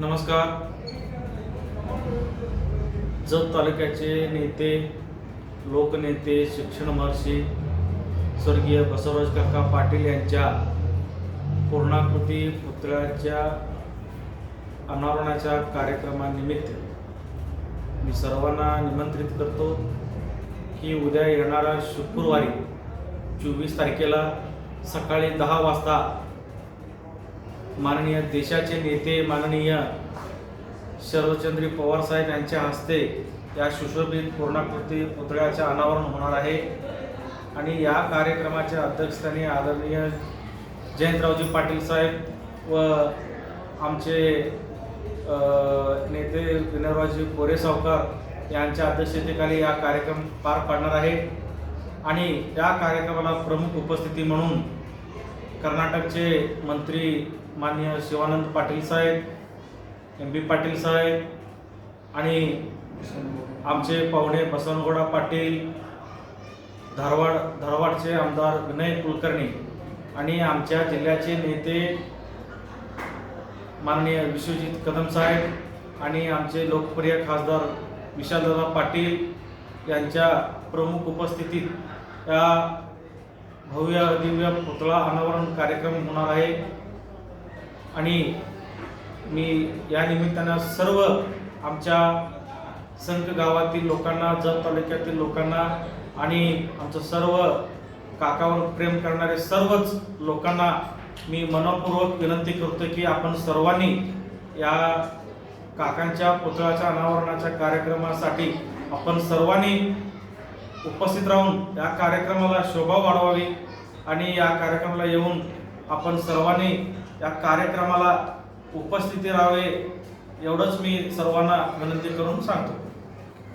नमस्कार. जत तालुक्याचे नेते लोकनेते शिक्षण महर्षी स्वर्गीय बसवराज काका पाटील यांच्या पूर्णाकृती पुतळ्याच्या अनावरणाच्या कार्यक्रमानिमित्त मी सर्वांना निमंत्रित करतो की उद्या येणारा शुक्रवारी चोवीस तारखेला सकाळी दहा वाजता माननीय देशाचे नेते माननीय शरदचंद्री पवार साहेब यांच्या हस्ते या सुशोभित पूर्णाकृती पुतळ्याचे अनावरण होणार आहे. आणि या कार्यक्रमाच्या अध्यक्षस्थानी आदरणीय जयंतरावजी पाटील साहेब व आमचे नेते विनोदरावजी कोरे सावकार यांच्या अध्यक्षतेखाली हा कार्यक्रम पार पाडणार आहे आणि या कार्यक्रमाला प्रमुख उपस्थिती म्हणून कर्नाटकचे मंत्री मान्य शिवानंद पाटील साहेब एम बी पाटील साहेब आणि आमचे पाहुणे बसवनगौडा पाटील धारवाड धारवाडचे आमदार विनय कुलकर्णी आणि आमच्या जिल्ह्याचे नेते माननीय विश्वजित कदम साहेब आणि आमचे लोकप्रिय खासदार विशालदादा पाटील यांच्या प्रमुख उपस्थितीत या भव्य दिव्य पुतळा अनावरण कार्यक्रम होणार आहे. आणि मी या निमित्तानं सर्व आमच्या संघ गावातील लोकांना जत तालुक्यातील लोकांना आणि आमचं सर्व काकावर प्रेम करणारे सर्वच लोकांना मी मनपूर्वक विनंती करतो की आपण सर्वांनी या काकांच्या पुतळ्याच्या अनावरणाच्या कार्यक्रमासाठी आपण सर्वांनी उपस्थित राहून या कार्यक्रमाला शोभा वाढवावी आणि या कार्यक्रमाला येऊन आपण सर्वांनी या कार्यक्रमाला उपस्थिती राहावे एवढंच मी सर्वांना विनंती करून सांगतो.